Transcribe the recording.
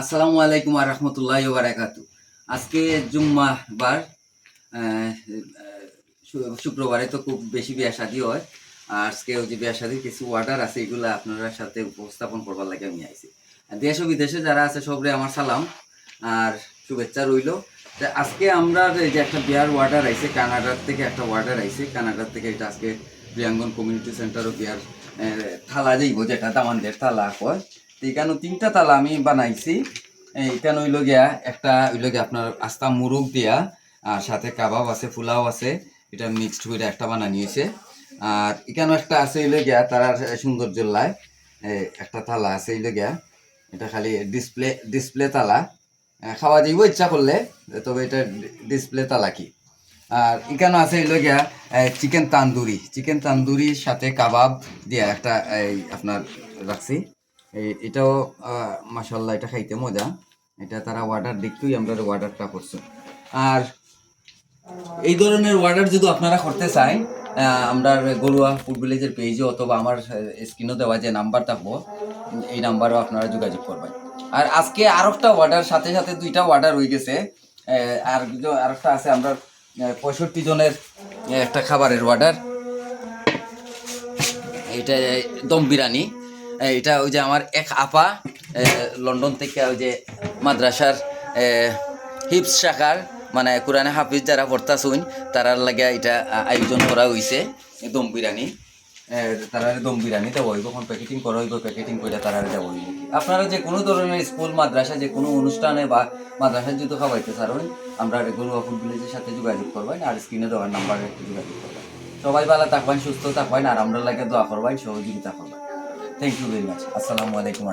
আসসালামু আলাইকুম আর রহমতুল্লাহ বারাকাতু। আজকে জুম্মাবার শুক্রবারে তো খুব বেশি বিয়া শাদি হয়। আর আজকে ওই যে বিয়া কিছু অর্ডার আছে এগুলো আপনার সাথে উপস্থাপন করবার লাগে আমি আর দেশ ও বিদেশে যারা আছে সবরে আমার সালাম আর শুভেচ্ছা রইল। আজকে আমরা এই যে একটা বিয়ার অর্ডার আইছে কানাডার থেকে একটা অর্ডার আইছে। কানাডার থেকে এটা আজকে প্রিয়াঙ্গন কমিউনিটি সেন্টারও বিয়ার আহ, থালা যাইব যেটা দামানদের থালা তো এখানে তিনটা তালা আমি বানাইছি। এখানে হইল গিয়া একটা, হইল গিয়া আপনার আস্তা মুরগ দিয়া, আর সাথে কাবাব আছে, পোলাও আছে, এটা মিক্সড করে একটা বানানি হয়েছে আর এখানে একটা আছে হইল গিয়া তার সৌন্দর্য লাই একটা তালা আছে হইল গিয়া, এটা খালি ডিসপ্লে ডিসপ্লে তালা। খাওয়া যাইব ইচ্ছা করলে, তবে এটা ডিসপ্লে তালা কি। আর এখানে আছে হইল গিয়া চিকেন তান্দুরি চিকেন তান্দুরির সাথে কাবাব দিয়া একটা, এই আপনার রাখছি। এটাও মাসাল্লাহ এটা খাইতে মজা। এটা তারা অর্ডার দেখতেই আমরা অর্ডারটা করছি। আর এই ধরনের অর্ডার যদি আপনারা করতে আহ, আমরা গরুয়া ফুড ভিলেজের পেজে অথবা আমার স্ক্রিনও দেওয়া যে নাম্বার থাকব এই নাম্বারও আপনারা যোগাযোগ করবেন। আর আজকে আর একটা অর্ডার সাথে সাথে দুইটা অর্ডার হয়ে গেছে। আর আর একটা আছে আমরা পঁয়ষট্টি জনের একটা খাবারের অর্ডার এটা দম বিরিয়ানি। এটা ওই যে আমার এক আপা লন্ডন থেকে ওই যে মাদ্রাসার হিপস শাখার মানে কোরআনে হাফিজ যারা পড়তাছুন তারার লাগে এটা আয়োজন করা হয়েছে দম বিরিয়ানি তারা দম বিরিয়ানি দেওয়া হইব, এখন প্যাকেটিং করা হইব প্যাকেটিং করে তারা দেওয়া আপনারা যে কোনো ধরনের স্কুল, মাদ্রাসা, যে কোনো অনুষ্ঠানে বা মাদ্রাসায় যদি খাওয়াইতে চান আমরা গরুয়া ফুড ভিলেজের সাথে যোগাযোগ করবেন, আর স্ক্রিনে দেওয়ার নাম্বারে যোগাযোগ করবেন। সবাই ভালো থাকবেন, সুস্থ থাকবেন, আর আমরা লাগে দোয়া করবেন, সহযোগিতা করবেন। থ্যাংক ইউ ভেরি মাচ আসসালামু আলাইকুম